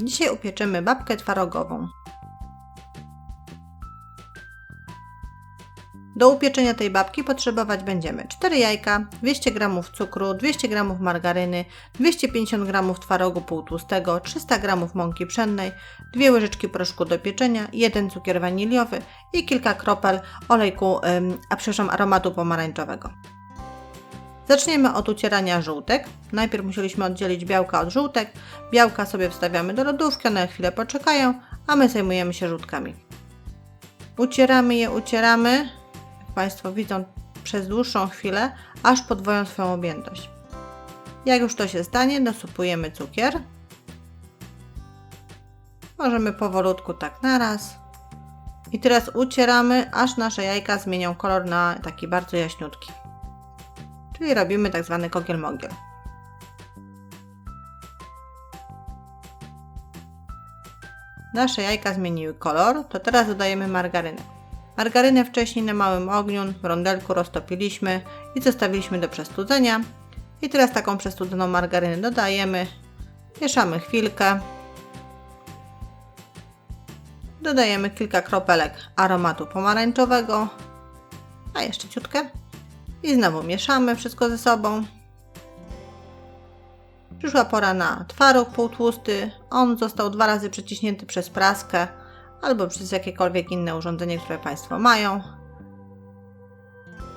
Dzisiaj upieczymy babkę twarogową. Do upieczenia tej babki potrzebować będziemy 4 jajka, 200 g cukru, 200 g margaryny, 250 g twarogu półtłustego, 300 g mąki pszennej, 2 łyżeczki proszku do pieczenia, 1 cukier waniliowy i kilka kropel olejku, a przepraszam, aromatu pomarańczowego. Zaczniemy od ucierania żółtek. Najpierw musieliśmy oddzielić białka od żółtek. Białka sobie wstawiamy do lodówki, one chwilę poczekają, a my zajmujemy się żółtkami. Ucieramy je, ucieramy, jak Państwo widzą, przez dłuższą chwilę, aż podwoją swoją objętość. Jak już to się stanie, dosypujemy cukier. Możemy powolutku tak naraz. I teraz ucieramy, aż nasze jajka zmienią kolor na taki bardzo jaśniutki. Czyli robimy tak zwany kogiel-mogiel. Nasze jajka zmieniły kolor, to teraz dodajemy margarynę. Margarynę wcześniej na małym ogniu w rondelku roztopiliśmy i zostawiliśmy do przestudzenia. I teraz taką przestudzoną margarynę dodajemy, mieszamy chwilkę. Dodajemy kilka kropelek aromatu pomarańczowego, a jeszcze ciutkę. I znowu mieszamy wszystko ze sobą. Przyszła pora na twaróg półtłusty. On został dwa razy przeciśnięty przez praskę albo przez jakiekolwiek inne urządzenie, które Państwo mają.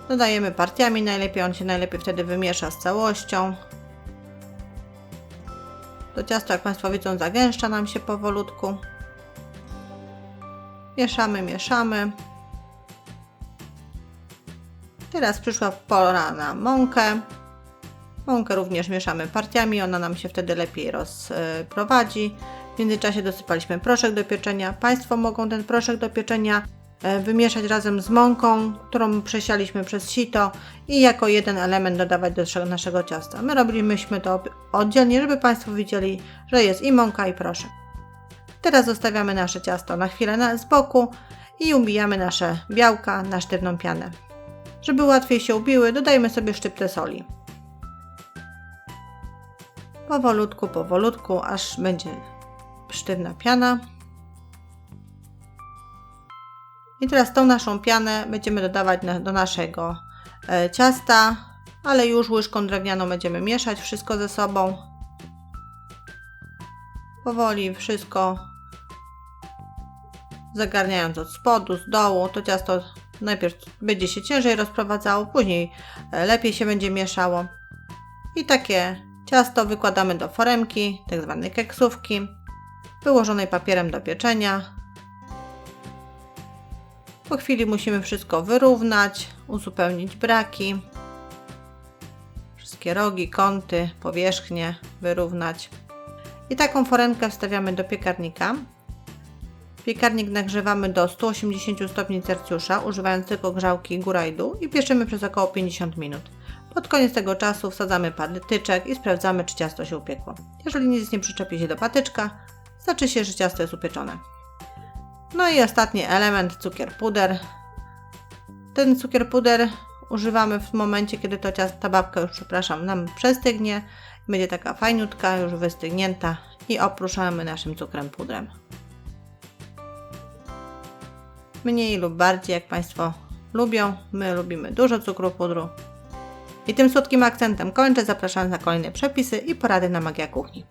Dodajemy partiami najlepiej, on się najlepiej wtedy wymiesza z całością. To ciasto, jak Państwo widzą, zagęszcza nam się powolutku. Mieszamy, mieszamy. Teraz przyszła pora na mąkę. Mąkę również mieszamy partiami, ona nam się wtedy lepiej rozprowadzi. W międzyczasie dosypaliśmy proszek do pieczenia. Państwo mogą ten proszek do pieczenia e, wymieszać razem z mąką, którą przesialiśmy przez sito i jako jeden element dodawać do naszego ciasta. My robiliśmy to oddzielnie, żeby Państwo widzieli, że jest i mąka i proszek. Teraz zostawiamy nasze ciasto na chwilę z boku i ubijamy nasze białka na sztywną pianę. Żeby łatwiej się ubiły, dodajmy sobie szczyptę soli. Powolutku, powolutku, aż będzie sztywna piana. I teraz tą naszą pianę będziemy dodawać na, do naszego e, ciasta, ale już łyżką drewnianą będziemy mieszać wszystko ze sobą. Powoli wszystko zagarniając od spodu, z dołu. To ciasto najpierw będzie się ciężej rozprowadzało, później e, lepiej się będzie mieszało. I takie ciasto wykładamy do foremki, tak zwanej keksówki, wyłożonej papierem do pieczenia. Po chwili musimy wszystko wyrównać, uzupełnić braki, wszystkie rogi, kąty, powierzchnie wyrównać. I taką foremkę wstawiamy do piekarnika. Piekarnik nagrzewamy do 180 stopni Celsjusza, używając tylko grzałki góra i dół i pieszymy przez około 50 minut. Pod koniec tego czasu wsadzamy patyczek i sprawdzamy, czy ciasto się upiekło. Jeżeli nic nie przyczepi się do patyczka, znaczy się, że ciasto jest upieczone. No i ostatni element, cukier puder. Ten cukier puder używamy w momencie, kiedy to ciasto, ta babka już, przepraszam, nam przestygnie. Będzie taka fajniutka, już wystygnięta i oprószamy naszym cukrem pudrem mniej lub bardziej, jak Państwo lubią. My lubimy dużo cukru pudru. I tym słodkim akcentem kończę, zapraszam na kolejne przepisy i porady na Magia Kuchni.